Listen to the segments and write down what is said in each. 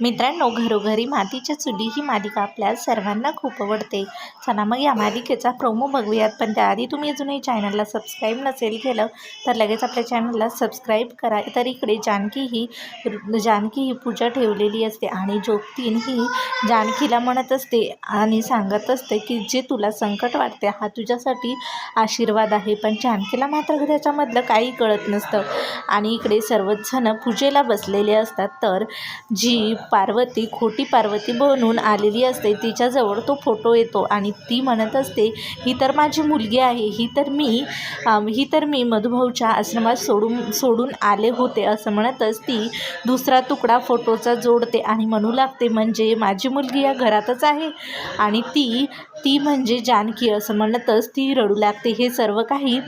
मित्रांनो घरोघरी मातीच्या चुली ही मालिका आपल्या सर्वांना खूप आवडते. चला मग या मालिकेचा प्रोमो बघूयात. पण त्याआधी तुम्ही अजूनही चॅनलला सबस्क्राईब नसेल केलं तर लगेच आपल्या चॅनलला सबस्क्राईब करा. तर इकडे जानकी ही जानकी ही पूजा ठेवलेली असते आणि जोगतीन ही जानकीला म्हणत असते आणि सांगत असते की जे तुला संकट वाटते हा तुझ्यासाठी आशीर्वाद आहे. पण जानकीला मात्र त्याच्यामधलं काही कळत नसतं. आणि इकडे सर्वच जण पूजेला बसलेले असतात. तर जी पार्वती खोटी पार्वती बनून आलेली असते. तिच्याजवळ तो फोटो येतो आणि ती म्हणत असते ही तर माझी मुलगी आहे. ही तर मी ही तर मी मधुभाऊच्या आश्रमात सोडून सोडून आले होते असं म्हणतच ती दुसरा तुकडा फोटोचा जोडते आणि म्हणू लागते म्हणजे माझी मुलगी या घरातच आहे. आणि ती ती म्हणजे जानकी असं म्हणतच ती रडू लागते. हे सर्व काही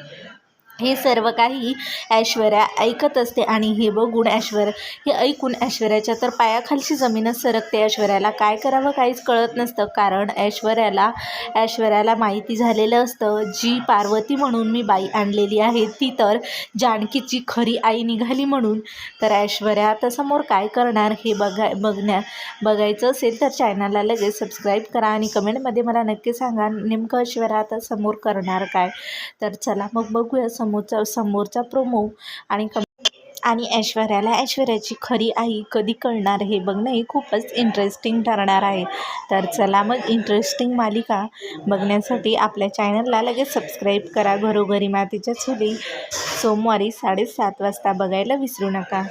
हे सर्व काही ऐश्वर्या ऐकत असते आणि हे बघून ऐश्वर हे ऐकून ऐश्वर्याच्या तर पायाखालची जमीनच सरकते. ऐश्वर्याला काय करावं काहीच कळत नसतं कारण ऐश्वर्याला ऐश्वर्याला माहिती झालेलं असतं. जी पार्वती म्हणून मी बाई आणलेली आहे ती तर जानकीची खरी आई निघाली म्हणून. तर ऐश्वर्या आता समोर काय करणार हे बघा बघण्या बघायचं असेल तर चॅनलला लगेच सबस्क्राईब करा आणि कमेंटमध्ये मला नक्की सांगा नेमकं ऐश्वर्या आता समोर करणार काय. तर चला मग बघूया समोरचा समोरचा प्रोमो आणि कम आणि ऐश्वर्याला ऐश्वर्याची खरी आई कधी कळणार हे बघणं हे खूपच इंटरेस्टिंग ठरणार आहे. तर चला मग इंटरेस्टिंग मालिका बघण्यासाठी आपल्या चॅनलला लगेच सबस्क्राईब करा. घरोघरी मातीच्या चुली. सोमवारी साडेसात वाजता बघायला विसरू नका.